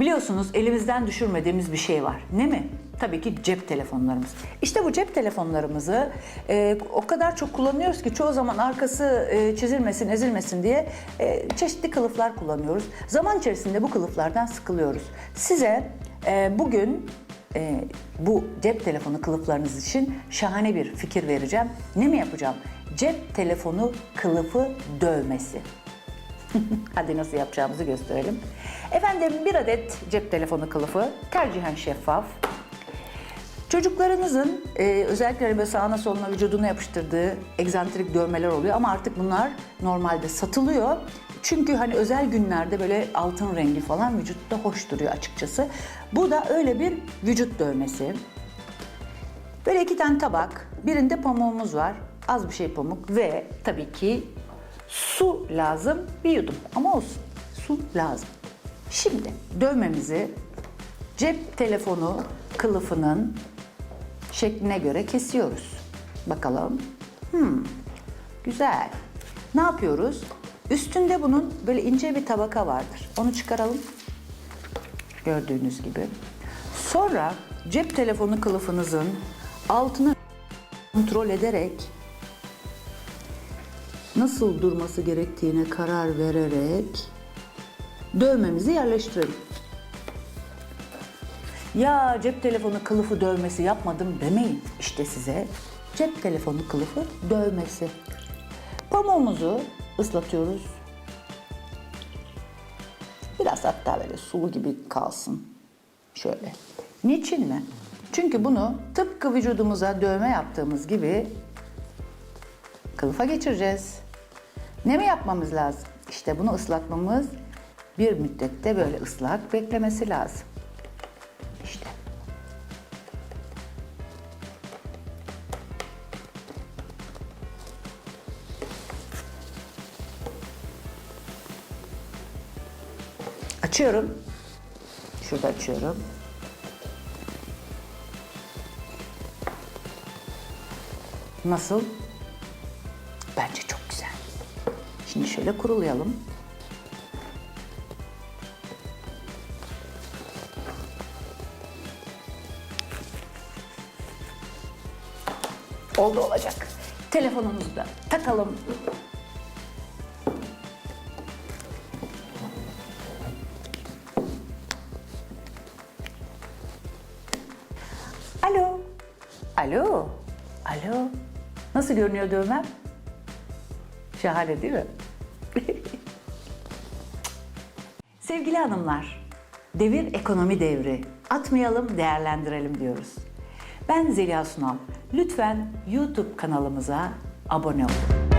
Biliyorsunuz elimizden düşürmediğimiz bir şey var. Ne mi? Tabii ki cep telefonlarımız. İşte bu cep telefonlarımızı e, o kadar çok kullanıyoruz ki çoğu zaman arkası e, çizilmesin, ezilmesin diye e, çeşitli kılıflar kullanıyoruz. Zaman içerisinde bu kılıflardan sıkılıyoruz. Size e, bugün e, bu cep telefonu kılıflarınız için şahane bir fikir vereceğim. Ne mi yapacağım? Cep telefonu kılıfı dövmesi. Hadi nasıl yapacağımızı gösterelim. Efendim bir adet cep telefonu kılıfı, tercihen şeffaf. Çocuklarınızın e, özellikle böyle sağına soluna vücuduna yapıştırdığı egzantrik dövmeler oluyor ama artık bunlar normalde satılıyor. Çünkü hani özel günlerde böyle altın rengi falan vücutta hoş duruyor açıkçası. Bu da öyle bir vücut dövmesi. Böyle iki tane tabak, birinde pamuğumuz var, az bir şey pamuk ve tabii ki su lazım bir yudum ama olsun su lazım. Şimdi dövmemizi cep telefonu kılıfının şekline göre kesiyoruz. Bakalım. Hmm, güzel. Ne yapıyoruz? Üstünde bunun böyle ince bir tabaka vardır. Onu çıkaralım. Gördüğünüz gibi. Sonra cep telefonu kılıfınızın altını kontrol ederek nasıl durması gerektiğine karar vererek dövmemizi yerleştirelim. Ya cep telefonu kılıfı dövmesi yapmadım demeyin. İşte size cep telefonu kılıfı dövmesi. Pamuğumuzu ıslatıyoruz. Biraz hatta böyle sulu gibi kalsın. Şöyle. Niçin mi? Çünkü bunu tıpkı vücudumuza dövme yaptığımız gibi kılıfa geçireceğiz. Ne mi yapmamız lazım? İşte bunu ıslatmamız bir müddette böyle ıslak beklemesi lazım. İşte. Açıyorum. Şurada açıyorum. Nasıl? Bence çok. Şimdi şöyle kurulayalım. Oldu olacak. Telefonumuzu da takalım. Alo. Alo. Alo. Nasıl görünüyor dövmem? Şahane değil mi? Sevgili hanımlar, devir ekonomi devri. Atmayalım, değerlendirelim diyoruz. Ben Zeliha Sunal. Lütfen YouTube kanalımıza abone olun.